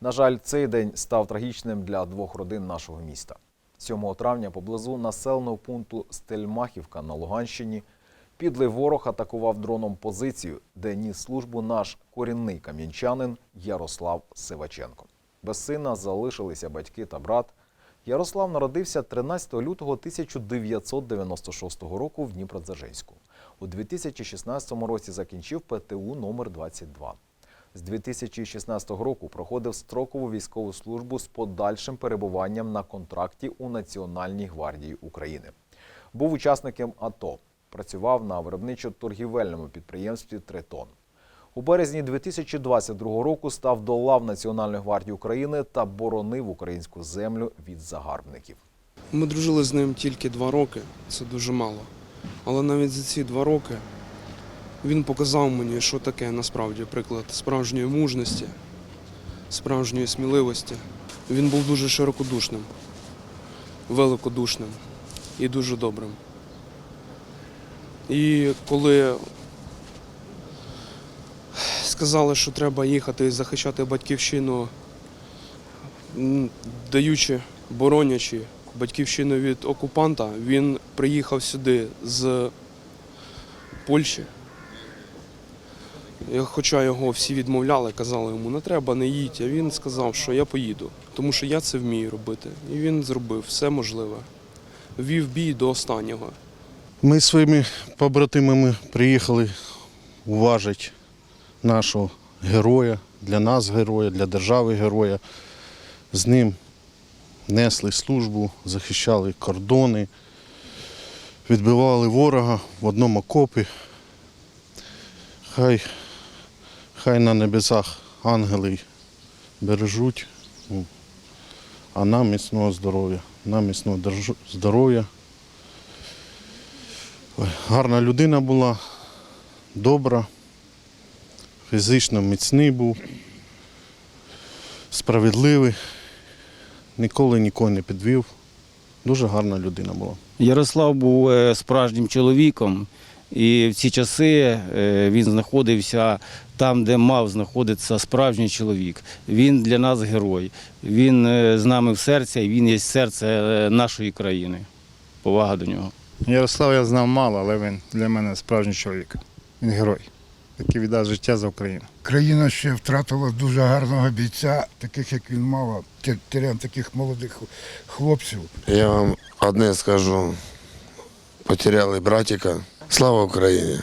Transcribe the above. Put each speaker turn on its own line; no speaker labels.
На жаль, цей день став трагічним для двох родин нашого міста. 7 травня поблизу населеного пункту Стельмахівка на Луганщині підлий ворог атакував дроном позицію, де ніс службу наш корінний кам'янчанин Ярослав Сиваченко. Без сина залишилися батьки та брат. Ярослав народився 13 лютого 1996 року в Дніпродзержинську. У 2016 році закінчив ПТУ номер 22. З 2016 року проходив строкову військову службу з подальшим перебуванням на контракті у Національній гвардії України. Був учасником АТО. Працював на виробничо-торгівельному підприємстві Тритон. У березні 2022 року став до лав Національної гвардії України та боронив українську землю від загарбників.
Ми дружили з ним тільки два роки, це дуже мало. Але навіть за ці два роки він показав мені, що таке насправді приклад справжньої мужності, справжньої сміливості. Він був дуже широкодушним, великодушним і дуже добрим. І коли сказали, що треба їхати і захищати батьківщину, даючи, боронячи батьківщину від окупанта, він приїхав сюди з Польщі. Хоча його всі відмовляли, казали йому, не треба, не їдь. А він сказав, що я поїду, тому що я це вмію робити. І він зробив все можливе. Вів бій до останнього.
Ми своїми побратимами приїхали уважити нашого героя, для нас героя, для держави героя. З ним несли службу, захищали кордони, відбивали ворога в одному окопі. Хай, хай на небесах ангели бережуть, ну, а нам міцного здоров'я, нам міцного здоров'я. Гарна людина була, добра, фізично міцний був, справедливий, ніколи нікого не підвів. Дуже гарна людина була.
Ярослав був е, справжнім чоловіком, і в ці часи е, він знаходився там, де мав знаходитися справжній чоловік. Він для нас герой. Він е, з нами в серці, і він є серце е, нашої країни. Повага до нього.
Ярослава я знав мало, але він для мене справжній чоловік. Він герой, який віддав життя за Україну.
Країна ще втратила дуже гарного бійця, таких як він мав, ті- таких молодих хлопців.
Я вам одне скажу. Потеряли братика. Слава Україні!